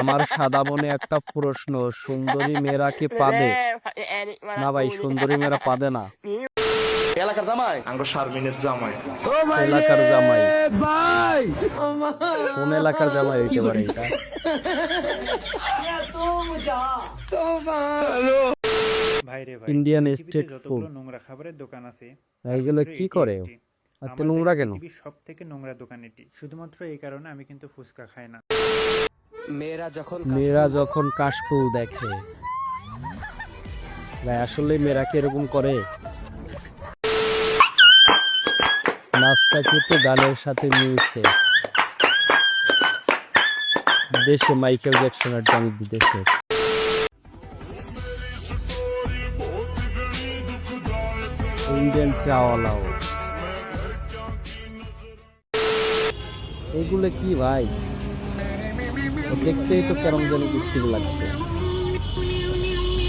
আমার সাদা মনে একটা প্রশ্ন সুন্দরী মেয়েরা কি পাদে? না ভাই সুন্দরী মেয়েরা পাদে না। এলাকার জামাই? আঙ্গ শারমিনের জামাই। এলাকার জামাই। কোন এলাকার জামাই হইতে পারে এটা? ইন্ডিয়ান যতগুলো ফুড নোংরা খাবারের দোকান আছে এইগুলো কি করে? নোংরা কেন? সব থেকে নোংরা দোকান এটি। শুধুমাত্র এই কারণে আমি কিন্তু ফুচকা খাই না। মেয়েরা যখন কাশফুল দেখে। ভাই, আসলে মেয়েরা কি এরকম করে? নাচটা কিন্তু গানের সাথে মিলছে। দেশে মাইকেল জ্যাকসনের গান বিদেশে। ইন্ডিয়ান চাওয়ালাও। এগুলো কি ভাই? দেখতেই তো কেমন যেন বিশ্রী লাগছে।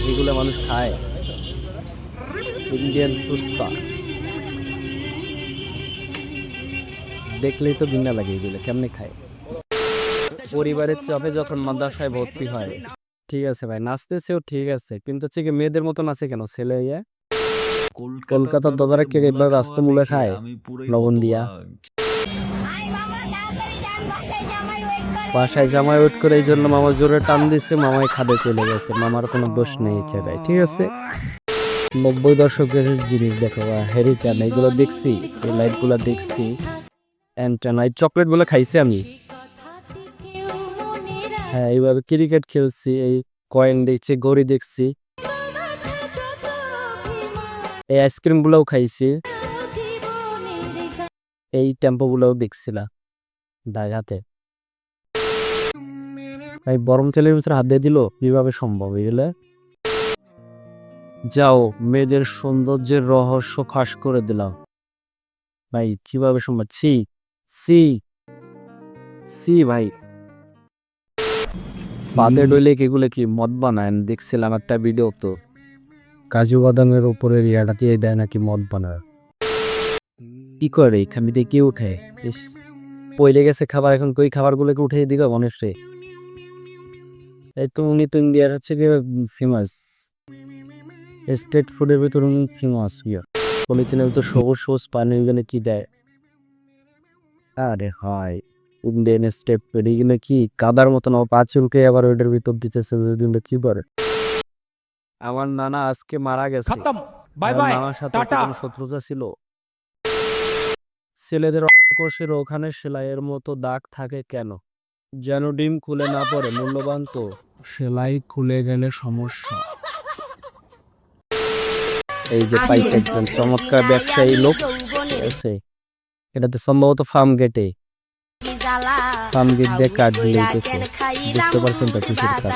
এগুলো মানুষ খায়। ইন্ডিয়ান চুস্তা দেখলেই তো ঘৃণা লাগে এগুলো কেমনে খায়? পরিবারের চাপে যখন মাদ্রাসায় ভর্তি হয়। ঠিক আছে ভাই নাচতেছেও ঠিক আছে কিন্তু হচ্ছে কি মেয়েদের মতো নাচে কেন? ছেলে ইয়ে? কলকাতার দাদারা কে এভাবে আস্ত মূলে খায়? লবণ দিয়া। বাসায় জামাই ওয়েট করে এই জন্য মামা জোরে টান দিচ্ছে মামাই খাদে চলে গেছে। মামার কোনো দোষ নেই খেলায় ঠিক আছে? নব্বই দশকের জিনিস দেখো হেরি চান এগুলো দেখছি, এই লাইটগুলো দেখছি। অ্যান্টেনা এই চকলেটগুলো খাইছি আমি। হ্যাঁ এইভাবে ক্রিকেট খেলছি, এই কয়েন দেখছি, গড়ি দেখছি। এই আইসক্রিম গুলোও খাইছি। এই টেম্পো গুলোও দেখছিলাম। ঢাকাতে ভাই বরম তেলের ভিতরে হাত দিয়ে দিল কীভাবে সম্ভব এগুলো যাও মেয়েদের সৌন্দর্যের রহস্য ফাঁস করে দিলাম। ভাই কীভাবে সম্ভব? সি সি সি ভাই। বাদে ডইলে এগুলো কি মদ বানায়? দেখছিলাম একটা ভিডিও তো। কাজু বাদামের উপরে রিয়াটা দিয়ে দেয় নাকি মদ বানায়? কি করে? খামিতে কি উঠে ইস। পইলে গেছে খাবার এখন কই খাবারগুলোকে উঠে দিকে মানুষরে এই তো উনি তো ইন্ডিয়ার হচ্ছে কি ফেমাস স্টেট ফুডের ভিতর উনি ফেমাস ইয়ে পলিথিনের ভিতর সবুজ সবুজ পানি ওখানে কি দেয়? আরে হয় ইন্ডিয়ান স্টেট ফুড এগুলো কি কাদার মতন পা চুলকে আবার ওইটার ভিতর দিতেছে ওইগুলো কি করে? আমার নানা আজকে মারা গেছে। বাই বাই নানার সাথে শত্রুতা ছিল? ছেলেদের অঙ্কোষের ওখানে সেলাইয়ের মতো দাগ থাকে কেন? যেন ডিম খুলে না পড়ে মূল্যবান তো। সেলাই খুলে গেলে সমস্যা। এই যে পাইছে একজন চমৎকার ব্যবসায়ী লোক। আছে। এটাতে সম্ভবত ফার্ম গেটে ফার্ম গেট দিয়ে কাঠ দিলে দেখতে পারছেন তো কিসের কাঠ।